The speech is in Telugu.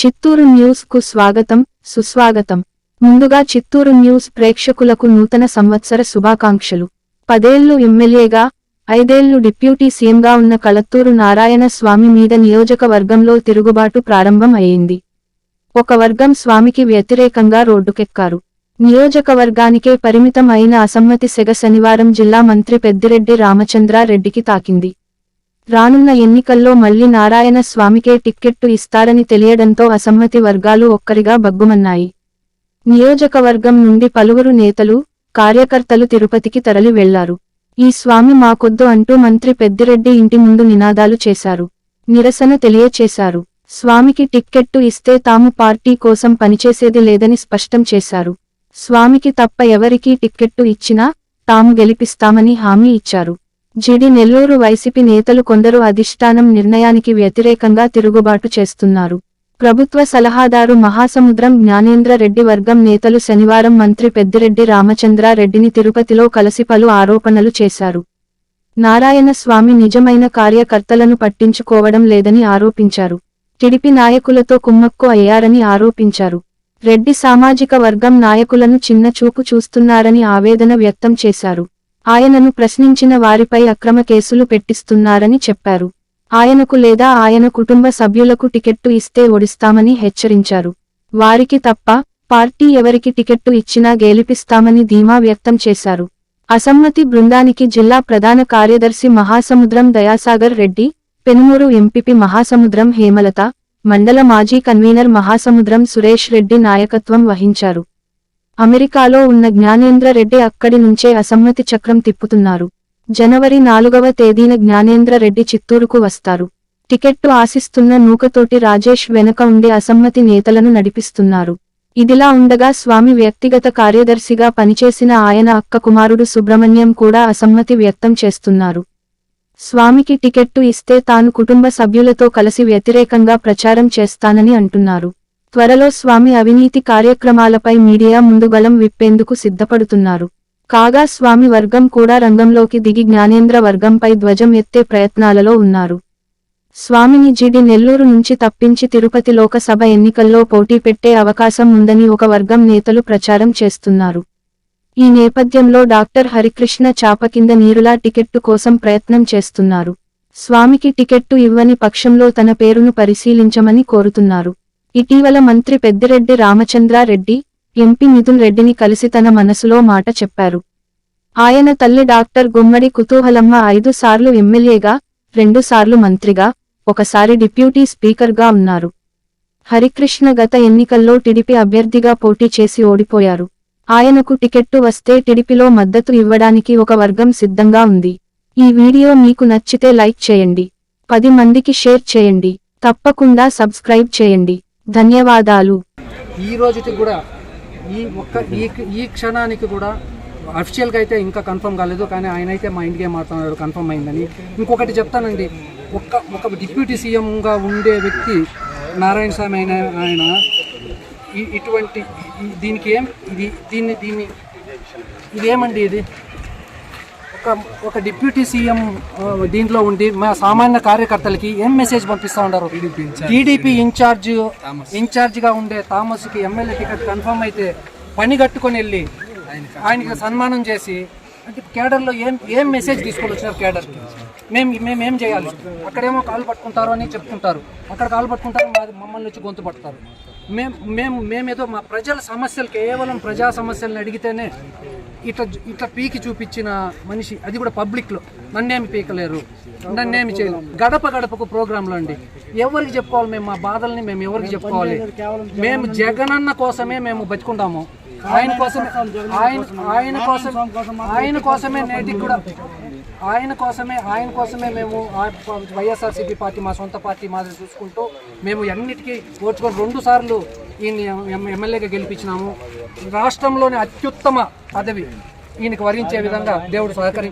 చిత్తూరు న్యూస్కు స్వాగతం సుస్వాగతం. ముందుగా చిత్తూరు న్యూస్ ప్రేక్షకులకు నూతన సంవత్సర శుభాకాంక్షలు. పదేళ్ళు ఎమ్మెల్యేగా ఐదేళ్ళు డిప్యూటీ సీఎంగా ఉన్న కళత్తూరు నారాయణ స్వామి మీద నియోజకవర్గంలో తిరుగుబాటు ప్రారంభం అయింది. ఒక వర్గం స్వామికి వ్యతిరేకంగా రోడ్డుకెక్కారు. నియోజకవర్గానికే పరిమితం అయిన అసమ్మతి సెగ శనివారం జిల్లా మంత్రి పెద్దిరెడ్డి రామచంద్రారెడ్డికి తాకింది. రానున్న ఎన్నికల్లో మళ్ళీ నారాయణ స్వామికే టిక్కెట్టు ఇస్తారని తెలియడంతో అసమ్మతి వర్గాలు ఒక్కరిగా బగ్గుమన్నాయి. నియోజకవర్గం నుండి పలువురు నేతలు కార్యకర్తలు తిరుపతికి తరలి వెళ్ళారు. ఈ స్వామి మాకొద్దు అంటూ మంత్రి పెద్దిరెడ్డి ఇంటి ముందు నినాదాలు చేశారు. నిరసన తెలియచేశారు. స్వామికి టిక్కెట్టు ఇస్తే తాము పార్టీ కోసం పనిచేసేది లేదని స్పష్టం చేశారు. స్వామికి తప్ప ఎవరికీ టిక్కెట్టు ఇచ్చినా తాము గెలిపిస్తామని హామీ ఇచ్చారు. జిడి నెల్లూరు వైసీపీ నేతలు కొందరు అధిష్టానం నిర్ణయానికి వ్యతిరేకంగా తిరుగుబాటు చేస్తున్నారు. ప్రభుత్వ సలహాదారు మహాసముద్రం జ్ఞానేంద్ర రెడ్డి వర్గం నేతలు శనివారం మంత్రి పెద్దిరెడ్డి రామచంద్రారెడ్డిని తిరుపతిలో కలిసి పలు ఆరోపణలు చేశారు. నారాయణస్వామి నిజమైన కార్యకర్తలను పట్టించుకోవడం లేదని ఆరోపించారు. టిడిపి నాయకులతో కుమ్మక్కు అయ్యారని ఆరోపించారు. రెడ్డి సామాజిక వర్గం నాయకులను చిన్న చూపు చూస్తున్నారని ఆవేదన వ్యక్తం చేశారు. ఆయనను ప్రశ్నించిన వారిపై అక్రమ కేసులు పెట్టిస్తున్నారని చెప్పారు. ఆయనకు లేదా ఆయన కుటుంబ సభ్యులకు టికెట్టు ఇస్తే ఒడిస్తామని హెచ్చరించారు. వారికి తప్ప పార్టీ ఎవరికి టికెట్టు ఇచ్చినా గెలిపిస్తామని ధీమా వ్యక్తం చేశారు. అసమ్మతి బృందానికి జిల్లా ప్రధాన కార్యదర్శి మహాసముద్రం దయాసాగర్ రెడ్డి పెనుమూరు ఎంపీపీ మహాసముద్రం హేమలత మండల మాజీ కన్వీనర్ మహాసముద్రం సురేష్ రెడ్డి నాయకత్వం వహించారు. అమెరికాలో ఉన్న జ్ఞానేంద్ర రెడ్డి అక్కడి నుంచే అసమ్మతి చక్రం తిప్పుతున్నారు. జనవరి నాలుగవ తేదీన జ్ఞానేంద్ర రెడ్డి చిత్తూరుకు వస్తారు. టికెట్టు ఆశిస్తున్న నూకతోటి రాజేష్ వెనక ఉండి అసమ్మతి నేతలను నడిపిస్తున్నారు. ఇదిలా ఉండగా స్వామి వ్యక్తిగత కార్యదర్శిగా పనిచేసిన ఆయన అక్క కుమారుడు సుబ్రహ్మణ్యం కూడా అసమ్మతి వ్యక్తం చేస్తున్నారు. స్వామికి టికెట్టు ఇస్తే తాను కుటుంబ సభ్యులతో కలిసి వ్యతిరేకంగా ప్రచారం చేస్తానని అంటున్నారు. త్వరలో స్వామి అవినీతి కార్యక్రమాలపై మీడియా ముందుగలం విప్పేందుకు సిద్ధపడుతున్నారు. కాగా స్వామి వర్గం కూడా రంగంలోకి దిగి జ్ఞానేంద్ర వర్గంపై ధ్వజం ఎత్తే ప్రయత్నాలలో ఉన్నారు. స్వామిని జిడి నెల్లూరు నుంచి తప్పించి తిరుపతి లోకసభ ఎన్నికల్లో పోటీ పెట్టే అవకాశం ఉందని ఒక వర్గం నేతలు ప్రచారం చేస్తున్నారు. ఈ నేపథ్యంలో డాక్టర్ హరికృష్ణ చాప కింద నీరులా టికెట్టు కోసం ప్రయత్నం చేస్తున్నారు. స్వామికి టికెట్టు ఇవ్వని పక్షంలో తన పేరును పరిశీలించమని కోరుతున్నారు. ఇటీవల మంత్రి పెద్దిరెడ్డి రామచంద్రారెడ్డి ఎంపీ మిథున్ రెడ్డిని కలిసి తన మనసులో మాట చెప్పారు. ఆయన తల్లి డాక్టర్ గుమ్మడి కుతూహలమ్మ ఐదు సార్లు ఎమ్మెల్యేగా రెండుసార్లు మంత్రిగా ఒకసారి డిప్యూటీ స్పీకర్గా ఉన్నారు. హరికృష్ణ గత ఎన్నికల్లో టిడిపి అభ్యర్థిగా పోటీ చేసి ఓడిపోయారు. ఆయనకు టికెట్టు వస్తే టిడిపిలో మద్దతు ఇవ్వడానికి ఒక వర్గం సిద్ధంగా ఉంది. ఈ వీడియో మీకు నచ్చితే లైక్ చేయండి. పది మందికి షేర్ చేయండి. తప్పకుండా సబ్స్క్రైబ్ చేయండి. ధన్యవాదాలు. ఈ రోజుకి కూడా ఈ ఒక్క ఈ ఈ క్షణానికి కూడా అఫిషియల్గా అయితే ఇంకా కన్ఫర్మ్ కాలేదు కానీ ఆయన అయితే మా ఇంటికి మాట్లాడారు కన్ఫర్మ్ అయిందని. ఇంకొకటి చెప్తానండి ఒక్క ఒక డిప్యూటీ సీఎంగా ఉండే వ్యక్తి నారాయణ స్వామి అయిన ఆయన ఈ- ఇటువంటి ఈ- దీనికి ఏం ఇది దీన్ని దీన్ని ఇదేమండి ఇది? ఒక ఒక డిప్యూటీ సీఎం దీంట్లో ఉండి మా సామాన్య కార్యకర్తలకి ఏం మెసేజ్ పంపిస్తా ఉన్నారు? TDP incharge. ఇన్ఛార్జ్గా ఉండే థామస్కి ఎమ్మెల్యే టికెట్ కన్ఫర్మ్ అయితే పని కట్టుకొని వెళ్ళి ఆయనకి సన్మానం చేసి అంటే కేడర్లో ఏం ఏం మెసేజ్ తీసుకొని వచ్చినారు కేడర్కి మేము మేము ఏం చేయాలి? అక్కడేమో కాలు పట్టుకుంటారు అని చెప్తుంటారు. అక్కడ కాలు పట్టుకుంటారు మమ్మల్ని వచ్చి గొంతు పడతారు మేము మేము మేమేదో మా ప్రజల సమస్యలు కేవలం ప్రజా సమస్యలను అడిగితేనే ఇట్లా ఇట్లా పీకి చూపించిన మనిషి అది కూడా పబ్లిక్లో. నన్నేమి పీకలేరు. నన్నేమి చేయలేరు గడప గడపకు ప్రోగ్రాంలు అండి. ఎవరికి చెప్పుకోవాలి మేము మా బాధల్ని? మేము ఎవరికి చెప్పుకోవాలి? మేము జగనన్న కోసమే మేము బతుకుంటాము. ఆయన కోసం ఆయన ఆయన కోసం ఆయన కోసమే నేటికి కూడా ఆయన కోసమే ఆయన కోసమే మేము వైఎస్ఆర్సీపీ పార్టీ మా సొంత పార్టీ మాదిరి చూసుకుంటూ మేము అన్నిటికీ ఓడ్చుకొని రెండు సార్లు ఈయన ఎమ్మెల్యేగా గెలిపించినాము. రాష్ట్రంలోని అత్యుత్తమ పదవి ఈయనకు వరించే విధంగా దేవుడు సహకరి